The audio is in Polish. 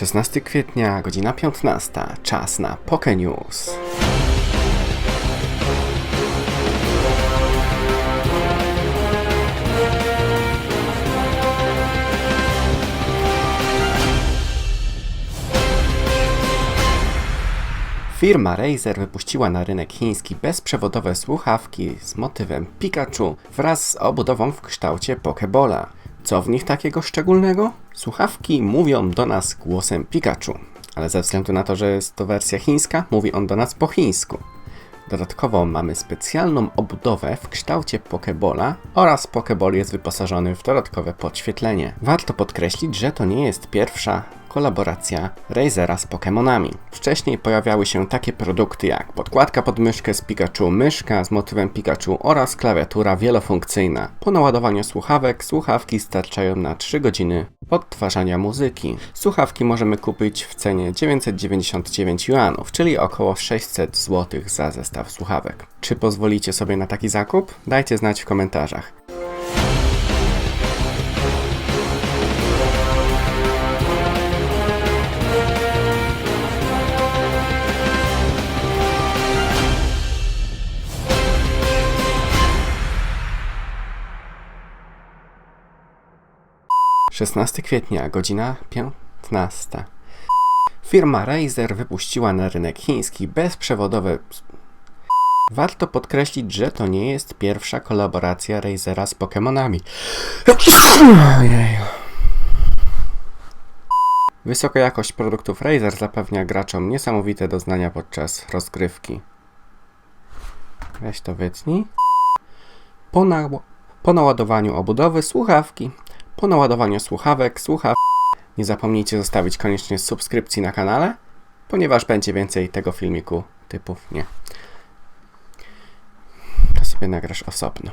16 kwietnia, godzina 15. Czas na Poke News. Firma Razer wypuściła na rynek chiński bezprzewodowe słuchawki z motywem Pikachu wraz z obudową w kształcie Pokebola. Co w nich takiego szczególnego? Słuchawki mówią do nas głosem Pikachu, ale ze względu na to, że jest to wersja chińska, mówi on do nas po chińsku. Dodatkowo mamy specjalną obudowę w kształcie Pokebola oraz Pokeball jest wyposażony w dodatkowe podświetlenie. Warto podkreślić, że to nie jest pierwsza kolaboracja Razera z Pokémonami. Wcześniej pojawiały się takie produkty jak podkładka pod myszkę z Pikachu, myszka z motywem Pikachu oraz klawiatura wielofunkcyjna. Po naładowaniu słuchawek, słuchawki starczają na 3 godziny odtwarzania muzyki. Słuchawki możemy kupić w cenie 999 juanów, czyli około 600 zł za zestaw słuchawek. Czy pozwolicie sobie na taki zakup? Dajcie znać w komentarzach. Szesnasty kwietnia, godzina 15. Firma Razer wypuściła na rynek chiński bezprzewodowe. Warto podkreślić, że to nie jest pierwsza kolaboracja Razera z Pokémonami. Wysoka jakość produktów Razer zapewnia graczom niesamowite doznania podczas rozgrywki. Weź to wytnij. Po, na... po naładowaniu obudowy słuchawki. Po naładowaniu słuchawek, słuchaw. Nie zapomnijcie zostawić koniecznie subskrypcji na kanale, ponieważ będzie więcej tego filmiku typów nie. To sobie nagrasz osobno.